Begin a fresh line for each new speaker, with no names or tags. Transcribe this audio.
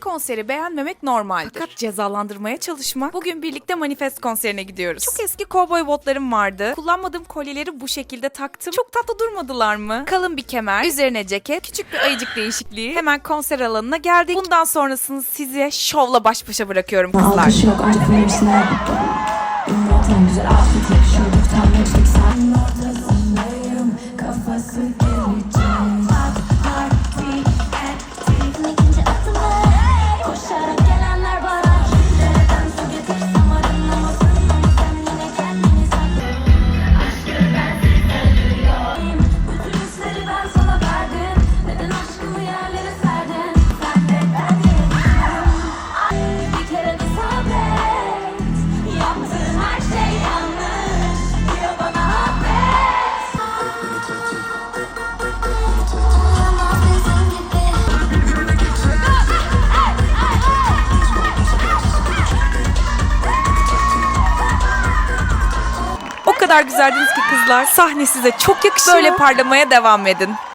Bir konseri beğenmemek normaldir. Fakat cezalandırmaya çalışmak. Bugün birlikte Manifest konserine gidiyoruz. Çok eski kovboy botlarım vardı. Kullanmadığım kolyeleri bu şekilde taktım. Çok tatlı durmadılar mı? Kalın bir kemer, üzerine ceket, küçük bir ayıcık değişikliği. Hemen konser alanına geldik. Bundan sonrasını size şovla baş başa bırakıyorum kızlar.
Alkış yok artık mevsimler bitti Zaten güzel outfit kafası gelecek
kadar güzeldiniz ki kızlar. Sahne size çok yakışıyor. Böyle parlamaya devam edin.